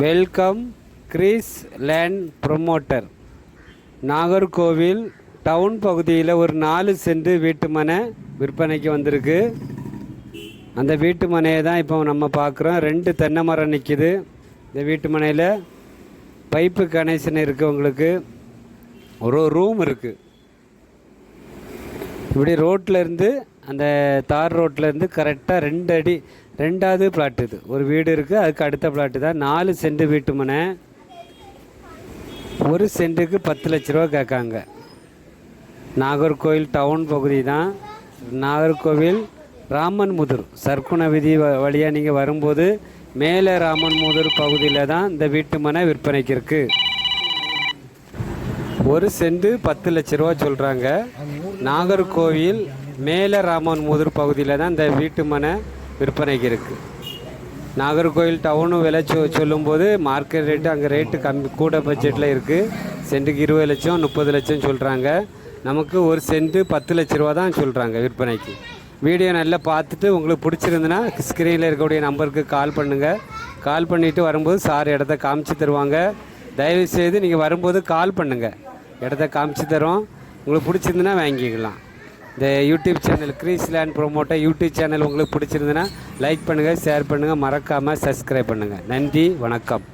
Welcome Greece Land Promoter. Nagercoil town பகுதியில் ஒரு நாலு சென்ட் வீட்டு மனை விற்பனைக்கு வந்திருக்கு. அந்த வீட்டு மனையை தான் இப்போ நம்ம பார்க்குறோம். ரெண்டு தென்னை மரம் நிற்கிது இந்த வீட்டு மனையில் பைப்பு கனெக்ஷன் இருக்குது உங்களுக்கு. ஒரு ரூம் இருக்குது இப்படி ரோட்டில் இருந்து அந்த தார் ரோட்டில் இருந்து கரெக்டாக ரெண்டு அடி ரெண்டாவது பிளாட் இது. ஒரு வீடு இருக்குது அதுக்கு அடுத்த பிளாட்டு தான். நாலு சென்ட் வீட்டு மனை. ஒரு சென்ட்டுக்கு பத்து லட்ச ரூபா கேட்காங்க. நாகர்கோவில் டவுன் பகுதி தான். நாகர்கோவில் ராமன் முதுர். சர்க்குண விதி வ- வழியாக நீங்கள் வரும்போது மேலே ராமன் முதுர் பகுதியில் தான் இந்த வீட்டு மனை விற்பனைக்கு இருக்குது ஒரு சென்ட் பத்து லட்ச ரூபா சொல்கிறாங்க நாகர்கோவில் மேலே ராமன் முதுர் பகுதியில் தான் இந்த வீட்டு மனை விற்பனைக்கு இருக்குது நாகர்கோவில் டவுனும் விலை சொ சொல்லும்போது மார்க்கெட் ரேட்டு அங்கே ரேட்டு கம்மி கூட பட்ஜெட்டில் இருக்குது சென்ட்டுக்கு இருபது லட்சம் முப்பது லட்சம் சொல்கிறாங்க நமக்கு ஒரு சென்ட்டு பத்து லட்ச ரூபா தான் சொல்கிறாங்க விற்பனைக்கு. வீடியோ நல்லா பார்த்துட்டு உங்களுக்கு பிடிச்சிருந்துன்னா ஸ்க்ரீனில் இருக்கக்கூடிய நம்பருக்கு கால் பண்ணுங்கள் கால் பண்ணிவிட்டு வரும்போது சார் இடத்த காமிச்சு தருவாங்க. தயவு செய்து நீங்கள் வரும்போது கால் பண்ணுங்கள் இடத்த காமிச்சு தரோம் உங்களுக்கு பிடிச்சிருந்துன்னா வாங்கிக்கலாம். இந்த YouTube channel Greece Land Promoter YouTube channel உங்களுக்கு பிடிச்சிருந்துன்னா லைக் பண்ணுங்கள் ஷேர் பண்ணுங்கள் மறக்காமல் சப்ஸ்கிரைப் பண்ணுங்கள் நன்றி வணக்கம்.